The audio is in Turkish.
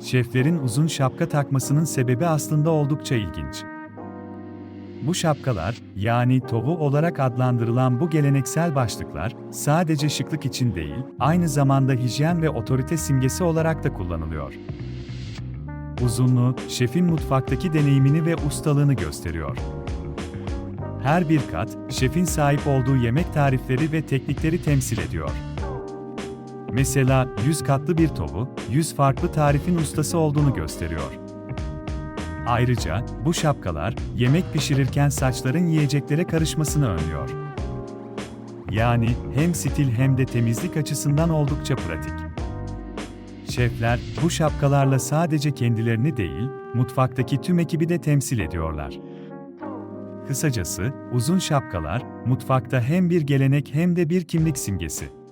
Şeflerin uzun şapka takmasının sebebi aslında oldukça ilginç. Bu şapkalar, yani tovu olarak adlandırılan bu geleneksel başlıklar, sadece şıklık için değil, aynı zamanda hijyen ve otorite simgesi olarak da kullanılıyor. Uzunluğu, şefin mutfaktaki deneyimini ve ustalığını gösteriyor. Her bir kat, şefin sahip olduğu yemek tarifleri ve teknikleri temsil ediyor. Mesela 100 katlı bir tovu, 100 farklı tarifin ustası olduğunu gösteriyor. Ayrıca bu şapkalar yemek pişirirken saçların yiyeceklere karışmasını önlüyor. Yani hem stil hem de temizlik açısından oldukça pratik. Şefler bu şapkalarla sadece kendilerini değil, mutfaktaki tüm ekibi de temsil ediyorlar. Kısacası, uzun şapkalar, mutfakta hem bir gelenek hem de bir kimlik simgesi.